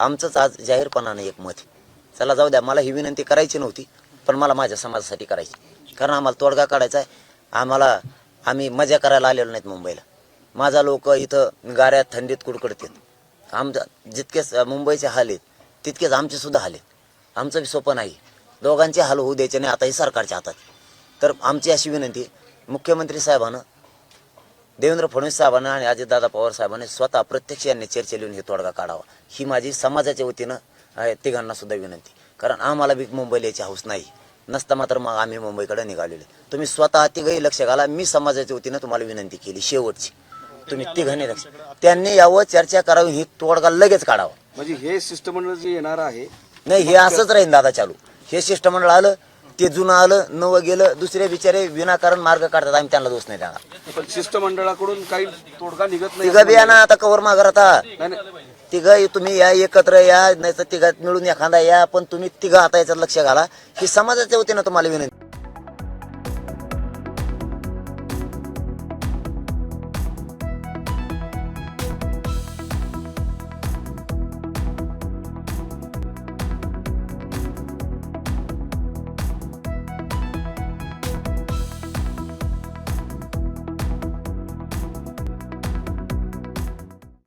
आमचंच आज जाहीरपणानं एक मत चला जाऊ द्या मला ही विनंती करायची नव्हती पण मला माझ्या समाजासाठी करायची. कारण आम्हाला तोडगा काढायचा आहे. आम्हाला आम्ही मजा करायला आलेलो नाहीत मुंबईला. माझा लोक इथं गाऱ्यात थंडीत कुडकडतात. आमचा जितकेच मुंबईचे हाल आहेत तितकेच आमचे सुद्धा हाल आहेत. आमचं बी सोपं नाही. दोघांचे हाल होऊ द्यायचे नाही आता हे सरकारच्या हातात. तर आमची अशी विनंती मुख्यमंत्री साहेबानं देवेंद्र फडणवीस साहेबांना आणि अजितदादा पवार साहेबांनी स्वतः प्रत्यक्ष यांनी चर्चेत येऊन हे तोडगा काढावा. ही माझी समाजाच्या वतीनं आहे, तिघांना सुद्धा विनंती. कारण आम्हाला बी मुंबईला यायची हौस नाही. नसता मात्र मग आम्ही मुंबईकडे निघालेलो. तुम्ही स्वतः तिघही लक्ष घाला. मी समाजाच्या वतीनं तुम्हाला विनंती केली. शेवटची. तुम्ही तिघांनी लक्ष. त्यांनी यावं चर्चा करावी. ही तोडगा लगेच काढावा. म्हणजे हे शिष्टमंडळ जे येणार आहे नाही हे असंच राहील दादा चालू. हे शिष्टमंडळ आलं ते जुनं आलं नवं गेलं दुसरे बिचारे विनाकारण मार्ग काढतात. आम्ही त्यांना दोष नाही देणार. पण शिष्टमंडळाकडून काही तोडगा निघत नाही. तिघं बी या ना आता कवर मागर आता नाही, नाही. तिघं तुम्ही या एकत्र या नाही तर तिघात मिळून एखादा या पण तुम्ही तिघं आता याच्यात लक्ष घाला. ही समाजाच्या वतीनं तुम्हाला विनंती.